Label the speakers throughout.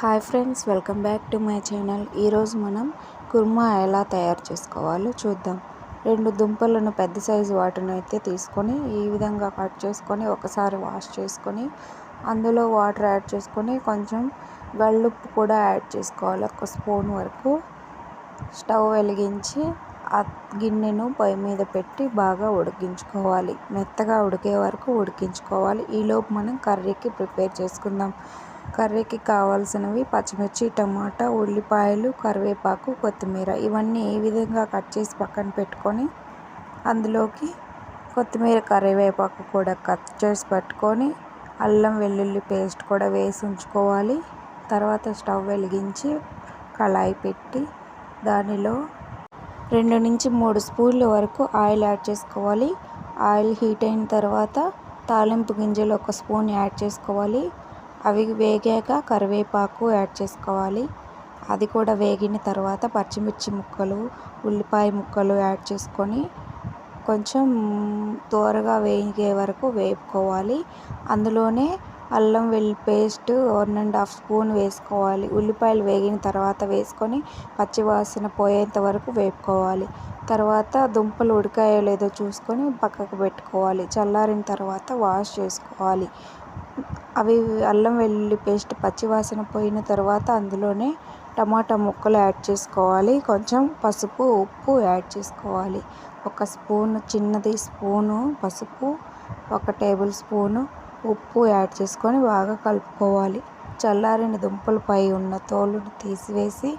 Speaker 1: Hi friends welcome back to my channel. ఈరోజు మనం కుర్మా ఎలా తయారు చేసుకోవాలో చూద్దాం. రెండు దుంపలను పెద్ద సైజు వాటిని అయితే తీసుకొని ఈ విధంగా కట్ చేసుకొని ఒకసారి వాష్ చేసుకొని అందులో వాటర్ యాడ్ చేసుకొని కొంచెం గళ్ళుప్పు కూడా యాడ్ చేసుకోవాలి. ఒక స్పూన్ వరకు స్టవ్ వెలిగించి ఆ గిన్నెను పొయ్యి మీద పెట్టి బాగా ఉడికించుకోవాలి. మెత్తగా ఉడికే వరకు ఉడికించుకోవాలి. ఈలోపు మనం కర్రీకి ప్రిపేర్ చేసుకుందాం. కర్రీకి కావాల్సినవి పచ్చిమిర్చి టమాటా ఉల్లిపాయలు కరివేపాకు కొత్తిమీర. ఇవన్నీ ఈ విధంగా కట్ చేసి పక్కన పెట్టుకొని అందులోకి కొత్తిమీర కరివేపాకు కూడా కట్ చేసి పెట్టుకొని అల్లం వెల్లుల్లి పేస్ట్ కూడా వేసి ఉంచుకోవాలి. తర్వాత స్టవ్ వెలిగించి కళాయి పెట్టి దానిలో రెండు నుంచి మూడు స్పూన్ల వరకు ఆయిల్ యాడ్ చేసుకోవాలి. ఆయిల్ హీట్ అయిన తర్వాత తాలింపు గింజలు ఒక స్పూన్ యాడ్ చేసుకోవాలి. అవి వేగాక కరివేపాకు యాడ్ చేసుకోవాలి. అది కూడా వేగిన తర్వాత పచ్చిమిర్చి ముక్కలు ఉల్లిపాయ ముక్కలు యాడ్ చేసుకొని కొంచెం త్వరగా వేగే వరకు వేపుకోవాలి. అందులోనే అల్లం వెల్లి paste one and half spoon వేసుకోవాలి. ఉల్లిపాయలు వేగిన తర్వాత వేసుకొని పచ్చివాసన పోయేంత వరకు వేపుకోవాలి. తర్వాత దుంపలు ఉడికాయో లేదో చూసుకొని పక్కకు పెట్టుకోవాలి. చల్లారిన తర్వాత వాష్ చేసుకోవాలి. అవి అల్లం వెల్లుల్లి పేస్ట్ పచ్చివాసన పోయిన తర్వాత అందులోనే టమాటా ముక్కలు యాడ్ చేసుకోవాలి. కొంచెం పసుపు ఉప్పు యాడ్ చేసుకోవాలి. ఒక స్పూన్ చిన్నది స్పూను పసుపు ఒక టేబుల్ స్పూను ఉప్పు యాడ్ చేసుకొని బాగా కలుపుకోవాలి. చల్లారిన దుంపలపై ఉన్న తోలుని తీసివేసి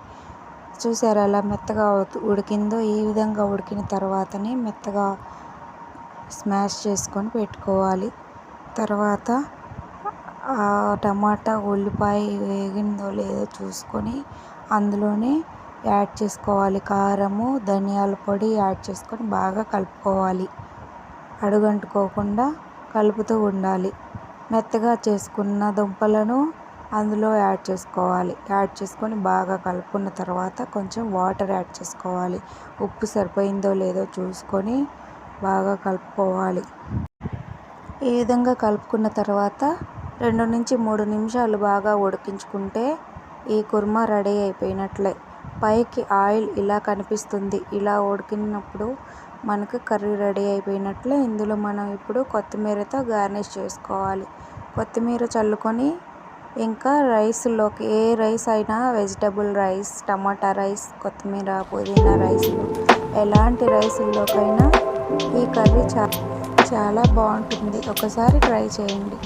Speaker 1: చూసారా అలా మెత్తగా ఉడికిందో? ఈ విధంగా ఉడికిన తర్వాతనే మెత్తగా స్మాష్ చేసుకొని పెట్టుకోవాలి. తర్వాత టమాటా ఉల్లిపాయ వేగిందో లేదో చూసుకొని అందులోనే యాడ్ చేసుకోవాలి. కారము ధనియాల పొడి యాడ్ చేసుకొని బాగా కలుపుకోవాలి. అడుగంటుకోకుండా కలుపుతూ ఉండాలి. మెత్తగా చేసుకున్న దుంపలను అందులో యాడ్ చేసుకోవాలి. యాడ్ చేసుకొని బాగా కలుపుకున్న తర్వాత కొంచెం వాటర్ యాడ్ చేసుకోవాలి. ఉప్పు సరిపోయిందో లేదో చూసుకొని బాగా కలుపుకోవాలి. ఈ విధంగా కలుపుకున్న తర్వాత రెండు నుంచి మూడు నిమిషాలు బాగా ఉడికించుకుంటే ఈ కుర్మా రెడీ అయిపోయినట్లే. పైకి ఆయిల్ ఇలా కనిపిస్తుంది. ఇలా ఉడికినప్పుడు మనకు కర్రీ రెడీ అయిపోయినట్లే. ఇందులో మనం ఇప్పుడు కొత్తిమీరతో గార్నిష్ చేసుకోవాలి. కొత్తిమీర చల్లుకొని ఇంకా రైస్లోకి ఏ రైస్ అయినా వెజిటబుల్ రైస్ టమాటా రైస్ కొత్తిమీర పుదీనా రైస్ ఎలాంటి రైస్లోకైనా ఈ కర్రీ చా చాలా బాగుంటుంది. ఒకసారి ట్రై చేయండి.